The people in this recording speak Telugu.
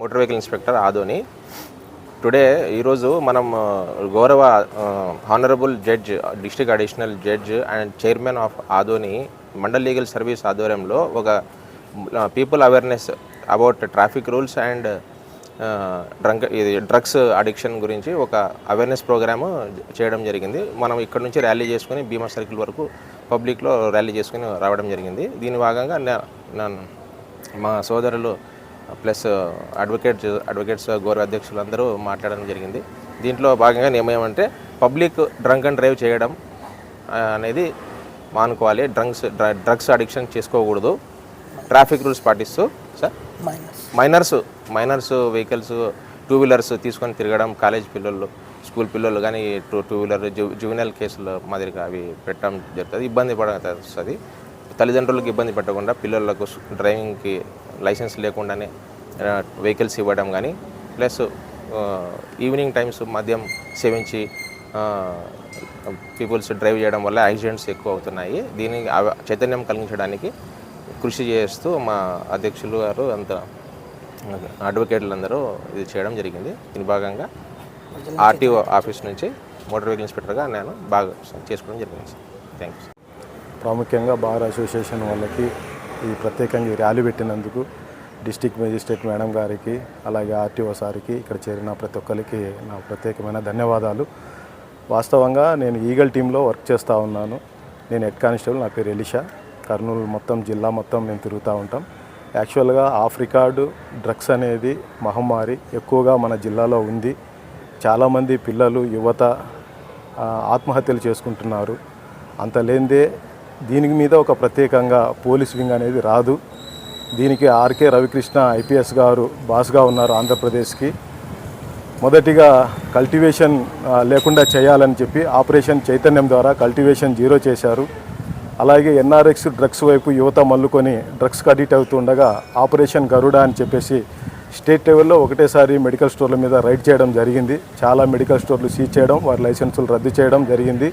Motor vehicle inspector Adoni. Today ఈరోజు మనం గౌరవ honourable judge district additional judge and chairman of Adoni Mandal legal service ఆధ్వర్యంలో ఒక people awareness about traffic rules and drunk ఇది డ్రగ్స్ అడిక్షన్ గురించి ఒక అవేర్నెస్ ప్రోగ్రాము చేయడం జరిగింది. మనం ఇక్కడ నుంచి ర్యాలీ చేసుకుని భీమా సర్కిల్ వరకు పబ్లిక్లో ర్యాలీ చేసుకుని రావడం జరిగింది. దీని భాగంగా మా సోదరులు ప్లస్ అడ్వకేట్ అడ్వకేట్స్ గౌరవ అధ్యక్షులు అందరూ మాట్లాడడం జరిగింది. దీంట్లో భాగంగా ఏమేమంటే పబ్లిక్ డ్రంక్ అండ్ డ్రైవ్ చేయడం అనేది మానుకోవాలి. డ్రగ్స్ డ్రగ్స్ అడిక్షన్ చేసుకోకూడదు. ట్రాఫిక్ రూల్స్ పాటిస్తూ sir? Minors. Minors vehicles two wheelers తీసుకొని తిరగడం కాలేజ్ పిల్లలు స్కూల్ పిల్లలు కానీ టూ టూ వీలర్ జు జువినల్ కేసులు మాదిరిగా అవి పెట్టడం జరుగుతుంది. ఇబ్బంది పడ వస్తుంది తల్లిదండ్రులకు ఇబ్బంది పెట్టకుండా పిల్లలకు డ్రైవింగ్కి లైసెన్స్ లేకుండానే వెహికల్స్ ఇవ్వడం కానీ ప్లస్ ఈవినింగ్ టైమ్స్ మద్యం సేవించి పీపుల్స్ డ్రైవ్ చేయడం వల్ల యాక్సిడెంట్స్ ఎక్కువ అవుతున్నాయి. దీనికి చైతన్యం కలిగించడానికి కృషి చేస్తూ మా అధ్యక్షులు గారు అంత అడ్వకేట్లు అందరూ ఇది చేయడం జరిగింది. దీని భాగంగా ఆర్టీఓ ఆఫీస్ నుంచి మోటార్ వెహికల్ ఇన్స్పెక్టర్గా నేను బాగా చేసుకోవడం జరిగింది సార్. Thank you sir. ప్రాముఖ్యంగా బార్ అసోసియేషన్ వాళ్ళకి ఈ ప్రత్యేకంగా ర్యాలీ పెట్టినందుకు డిస్టిక్ మేజిస్ట్రేట్ మేడం గారికి అలాగే ఆర్టీఓ సార్కి ఇక్కడ చేరిన ప్రతి ఒక్కరికి నా ప్రత్యేకమైన ధన్యవాదాలు. వాస్తవంగా నేను ఈగల్ టీంలో వర్క్ చేస్తూ ఉన్నాను. నేను హెడ్ కానిస్టేబుల్ నా పేరు ఎలిషా. కర్నూలు మొత్తం జిల్లా మొత్తం మేము తిరుగుతూ ఉంటాం. యాక్చువల్గా ఆఫ్రికాడు డ్రగ్స్ అనేది మహమ్మారి ఎక్కువగా మన జిల్లాలో ఉంది. చాలామంది పిల్లలు యువత ఆత్మహత్యలు చేసుకుంటున్నారు. అంత లేనిదే దీనికి మీద ఒక ప్రత్యేకంగా పోలీస్ వింగ్ అనేది రాదు. దీనికి ఆర్కే రవికృష్ణ ఐపీఎస్ గారు బాస్గా ఉన్నారు ఆంధ్రప్రదేశ్కి. మొదటిగా కల్టివేషన్ లేకుండా చేయాలని చెప్పి ఆపరేషన్ చైతన్యం ద్వారా కల్టివేషన్ జీరో చేశారు. అలాగే ఎన్ఆర్ఎక్స్ డ్రగ్స్ వైపు యువత మల్లుకొని డ్రగ్స్కి అడిక్ట్ అవుతుండగా ఆపరేషన్ గరుడ అని చెప్పేసి స్టేట్ లెవెల్లో ఒకటేసారి మెడికల్ స్టోర్ల మీద రైడ్ చేయడం జరిగింది. చాలా మెడికల్ స్టోర్లు సీజ్ చేయడం వారి లైసెన్సులు రద్దు చేయడం జరిగింది.